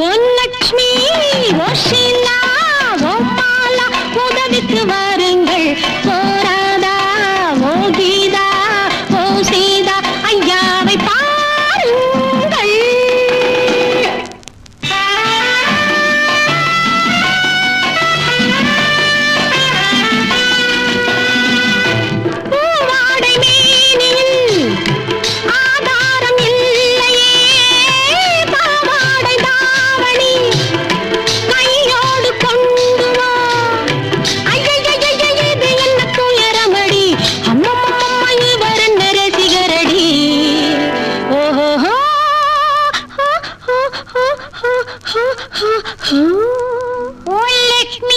ఓ Lakshmi Me!